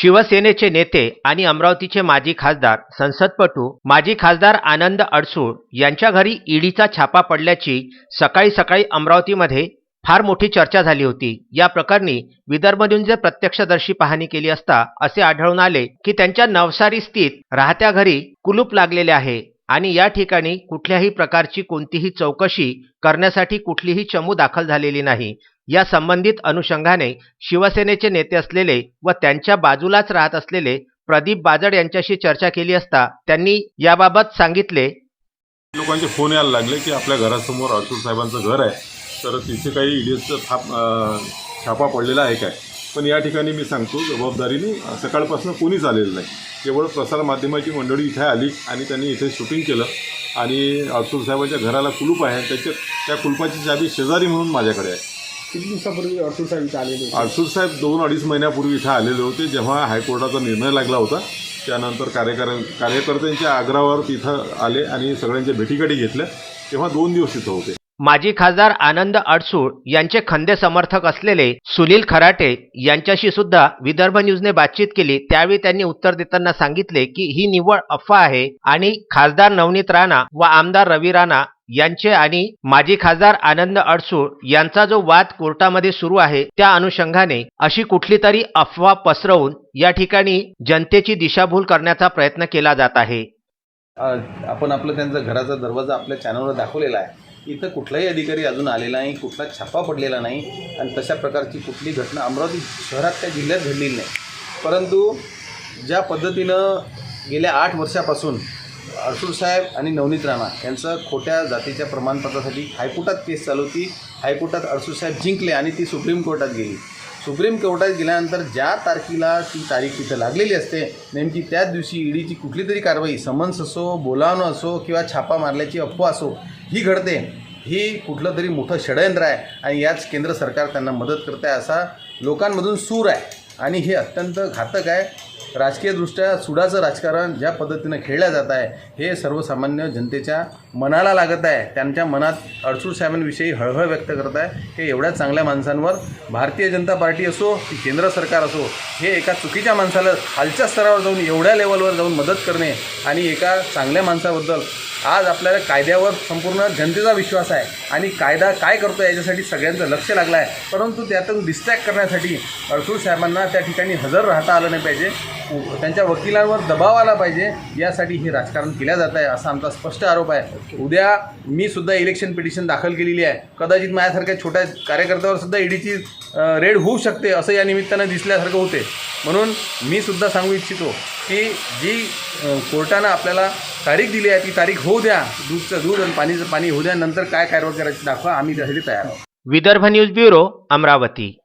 शिवसेनेचे नेते आणि अमरावतीचे माजी खासदार संसदपटू माजी खासदार आनंद अडसूळ यांच्या घरी ईडीचा छापा पडल्याची सकाळी सकाळी अमरावतीमध्ये फार मोठी चर्चा झाली होती. या प्रकरणी विदर्भ न्यूजने प्रत्यक्षदर्शी पाहणी केली असता असे आढळून आले की त्यांच्या नवसारी स्थित राहत्या घरी कुलूप लागलेले आहे आणि या ठिकाणी कुठल्याही प्रकारची कोणतीही चौकशी करण्यासाठी कुठलीही चमू दाखल झालेली नाही. या संबंधित अनुषंगाने शिवसेनेचे नेते असलेले व त्यांच्या बाजूलाच राहत असलेले प्रदीप बाजड यांच्याशी चर्चा केली असता त्यांनी याबाबत सांगितले. लोकांचे फोन यायला लागले की आपल्या घरासमोर अडसूर साहेबांचं घर आहे. तर तिथे काही ईडीएसचं थाप छापा पडलेला आहे काय? पण या ठिकाणी मी सांगतो जबाबदारीने सकाळपासून कोणीच आलेलं नाही. केवळ प्रसारमाध्यमाची मंडळी इथे आली आणि त्यांनी इथे शूटिंग केलं. आणि अडसूर साहेबांच्या घराला कुलूप आहे त्याच्या त्या कुलपाची चाबी शेजारी म्हणून माझ्याकडे आहे. किती दिवसापूर्वी अडसूळ साहेब इथे आलेले होते? साहेब दोन अडीच महिन्यापूर्वी इथं आलेले होते जेव्हा हायकोर्टाचा निर्णय लागला होता. त्यानंतर कार्यकर कार्यकर्त्यांच्या आग्रहावर तिथं आले आणि सगळ्यांच्या भेटीगाठी घेतल्या. तेव्हा दोन दिवस तिथं होते. माजी खासदार आनंद अडसूळ यांचे खंदे समर्थक असलेले सुनील खराटे यांच्याशी सुद्धा विदर्भ न्यूजने बातचीत केली. त्यावेळी त्यांनी उत्तर देताना सांगितले की ही निव्वळ अफवा आहे आणि खासदार नवनीत राणा व आमदार रवी राणा यांचे आणि माजी खासदार आनंद अडसूळ यांचा जो वाद कोर्टामध्ये सुरू आहे त्या अनुषंगाने अशी कुठली तरी अफवा पसरवून या ठिकाणी जनतेची दिशाभूल करण्याचा प्रयत्न केला जात आहे. आपण आपलं त्यांचा घराचा दरवाजा आपल्या चॅनलवर दाखवलेला आहे. इथं कुठलाही अधिकारी अजून आलेला नाही कुठला छापा पडलेला नाही आणि तशा प्रकारची कुठली घटना अमरावती शहरात त्या जिल्ह्यात घडलेली नाही. परंतु ज्या पद्धतीनं गेल्या आठ वर्षापासून अडसूळ साहेब आणि नवनीत राणा यांचं खोट्या जातीच्या प्रमाणपत्रासाठी हायकोर्टात केस चालू होती. हायकोर्टात अडसूळ साहेब जिंकले आणि ती सुप्रीम कोर्टात गेली. सुप्रीम कोर्टात गेल्यानंतर ज्या तारखेला ती तारीख तिथं लागलेली असते नेमकी त्याच दिवशी ईडीची कुठली तरी कारवाई समन्स असो बोलावणं असो किंवा छापा मारल्याची अफवा असो ही घडते. ही कुठलं तरी मोठं षडयंत्र आहे आणि याच केंद्र सरकार त्यांना मदत करत आहे असा लोकांमधून सूर आहे. आणि हे अत्यंत घातक आहे. राजकीयदृष्ट्या सुडाचं राजकारण ज्या पद्धतीनं खेळलं जात आहे हे सर्वसामान्य जनतेच्या मनाला लागत आहे. त्यांच्या मनात अडसूळ साहेबांविषयी हळहळ व्यक्त करत आहे हे एवढ्या चांगल्या माणसांवर भारतीय जनता पार्टी असो की केंद्र सरकार असो हे एका चुकीच्या माणसाला खालच्या स्तरावर जाऊन एवढ्या लेवलवर जाऊन मदत करणे आणि एका चांगल्या माणसाबद्दल आज आपल्याला कायद्यावर संपूर्ण जनतेचा विश्वास आहे. आणि कायदा काय करतो याच्यासाठी सगळ्यांचं लक्ष लागलं आहे परंतु त्यातून डिस्ट्रॅक्ट करण्यासाठी अडसूळ साहेबांना त्या ठिकाणी हजर राहता आलं नाही पाहिजे. त्यांच्या वकिलांवर दबाव आला पाहिजे. यासाठी हे राजकारण केलं जात आहे असा आमचा स्पष्ट आरोप आहे. उद्या मी सुद्धा इलेक्शन पिटिशन दाखल केलेली आहे. कदाचित माझ्यासारख्या छोट्या कार्यकर्त्यावर सुद्धा ईडीची रेड होऊ शकते असं या निमित्तानं दिसल्यासारखं होते. म्हणून मी सुद्धा सांगू इच्छितो की जी कोर्टानं आपल्याला तारीख दिली आहे ती तारीख होऊ द्या. दूधचं दूध आणि पाणीचं पाणी होऊ द्या. नंतर काय कारवाई करायची दाखवा. आम्ही त्यासाठी तयार आहोत. Vidarbha news bureau Amravati.